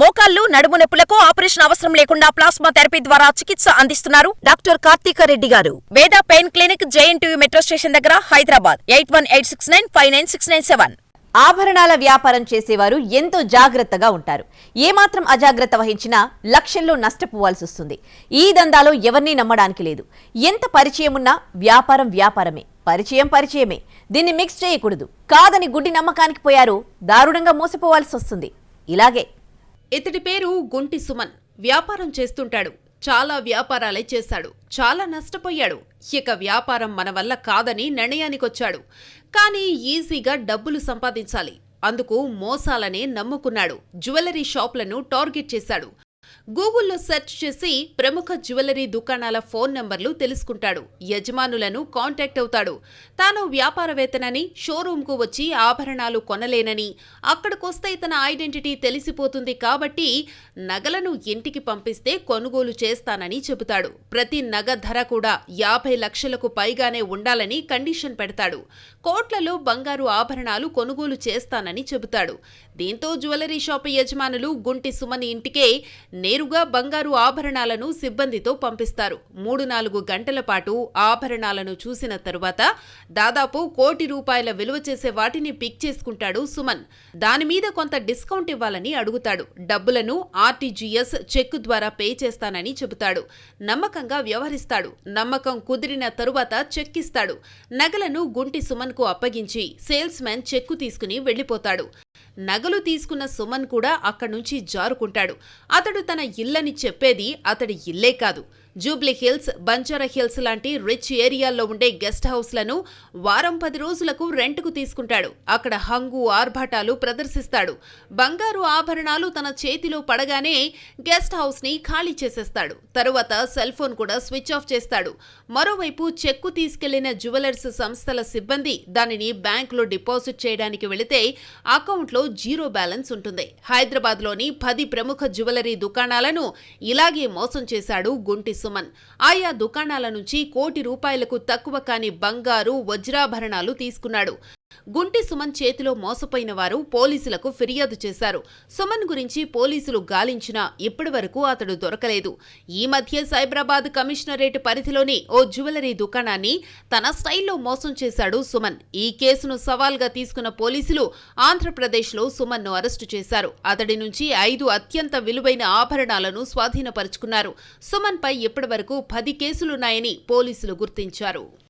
మోకాళ్ళు నడుము నొప్పులకు ఆపరేషన్ అవసరం లేకుండా ప్లాస్మా థెరపీ ద్వారా చికిత్స అందిస్తున్నారు డాక్టర్ కార్తీక రెడ్డి గారు. Veda pain clinic JNTU metro station దగ్గర Hyderabad. Eight one eight six nine five nine six nine seven. ఆభరణాల వ్యాపారం చేసేవారు ఎంతో జాగ్రత్తగా ఉంటారు. ఏమాత్రం అజాగ్రత్త వహించినా లక్షల్లో నష్టపోవాల్సి వస్తుంది. ఈ దందాలో ఎవరినీ నమ్మడానికి లేదు. ఎంత పరిచయం ఉన్నా వ్యాపారం వ్యాపారమే పరిచయం పరిచయమే. దీన్ని మిక్స్ చేయకూడదు. కాదని గుడ్డి నమ్మకానికి పోయారు దారుణంగా మోసపోవాల్సి వస్తుంది. ఇలాగే ఇతడి పేరు గుంటి సుమన్. వ్యాపారం చేస్తుంటాడు. చాలా వ్యాపారాలే చేశాడు. చాలా నష్టపోయాడు. ఇక వ్యాపారం మన వల్ల కాదని నిర్ణయానికొచ్చాడు. కానీ ఈజీగా డబ్బులు సంపాదించాలి. అందుకు మోసాలనే నమ్ముకున్నాడు. జ్యువెలరీ షాపులను టార్గెట్ చేశాడు. గూగుల్లో సెర్చ్ చేసి ప్రముఖ జ్యువెలరీ దుకాణాల ఫోన్ నంబర్లు తెలుసుకుంటాడు. యజమానులను కాంటాక్ట్ అవుతాడు. తాను వ్యాపారవేత్తనని షోరూంకు వచ్చి ఆభరణాలు కొనలేనని అక్కడికొస్తే తన ఐడెంటిటీ తెలిసిపోతుంది కాబట్టి నగలను ఇంటికి పంపిస్తే కొనుగోలు చేస్తానని చెబుతాడు. ప్రతి నగ ధర కూడా యాభై లక్షలకు పైగానే ఉండాలని కండిషన్ పెడతాడు. కోట్లలో బంగారు ఆభరణాలు కొనుగోలు చేస్తానని చెబుతాడు. దీంతో జ్యువెలరీ షాపు యజమానులు గుంటి సుమని ఇంటికే నేరుగా బంగారు ఆభరణాలను సిబ్బందితో పంపిస్తారు. మూడు నాలుగు గంటల పాటు ఆభరణాలను చూసిన తరువాత దాదాపు కోటి రూపాయల విలువ చేసే వాటిని పిక్ చేసుకుంటాడు సుమన్. దాని మీద కొంత డిస్కౌంట్ ఇవ్వాలని అడుగుతాడు. డబ్బులను ఆర్టీజీఎస్ చెక్ ద్వారా పే చేస్తానని చెబుతాడు. నమ్మకంగా వ్యవహరిస్తాడు. నమ్మకం కుదిరిన తరువాత చెక్ ఇస్తాడు. నగలను గుంటి సుమన్కు అప్పగించి సేల్స్ మ్యాన్ చెక్కు తీసుకుని వెళ్ళిపోతాడు నగలు తీసుకున్న సుమన్ కూడా అక్కడి నుంచి జారుకుంటాడు. అతడు తన ఇల్లని చెప్పేది అతడి ఇల్లే కాదు. జూబ్లీ హిల్స్ బంజారా హిల్స్ లాంటి రిచ్ ఏరియాల్లో ఉండే గెస్ట్ హౌస్లను వారం పది రోజులకు రెంట్కు తీసుకుంటాడు. అక్కడ హంగు ఆర్భాటాలు ప్రదర్శిస్తాడు. బంగారు ఆభరణాలు తన చేతిలో పడగానే గెస్ట్ హౌస్ని ఖాళీ చేసేస్తాడు. తరువాత సెల్ ఫోన్ కూడా స్విచ్ ఆఫ్ చేస్తాడు. మరోవైపు చెక్కు తీసుకెళ్ళిన జ్యువెలర్స్ సంస్థల సిబ్బంది దానిని బ్యాంకులో డిపాజిట్ చేయడానికి వెళితే అకౌంట్లో జీరో బ్యాలెన్స్ ఉంటుంది. హైదరాబాద్లోని పది ప్రముఖ జ్యువెలరీ దుకాణాలను ఇలాగే మోసం చేశాడు గుంటి సుమన్. ఆయా దుకాణాల నుంచి కోటి రూపాయలకు తక్కువ కాని బంగారు వజ్రాభరణాలు తీసుకున్నాడు. గుంటి సుమన్ చేతిలో మోసపోయిన వారు పోలీసులకు ఫిర్యాదు చేశారు. సుమన్ గురించి పోలీసులు గాలించినా ఇప్పటి వరకు అతడు దొరకలేదు. ఈ మధ్య సైబరాబాద్ కమిషనరేట్ పరిధిలోని ఓ జ్యువెలరీ దుకాణాన్ని తన స్టైల్లో మోసం చేశాడు సుమన్. ఈ కేసును సవాల్గా తీసుకున్న పోలీసులు ఆంధ్రప్రదేశ్లో సుమన్ను అరెస్టు చేశారు. అతడి నుంచి ఐదు అత్యంత విలువైన ఆభరణాలను స్వాధీనపరుచుకున్నారు. సుమన్పై ఇప్పటివరకు పది కేసులున్నాయని పోలీసులు గుర్తించారు.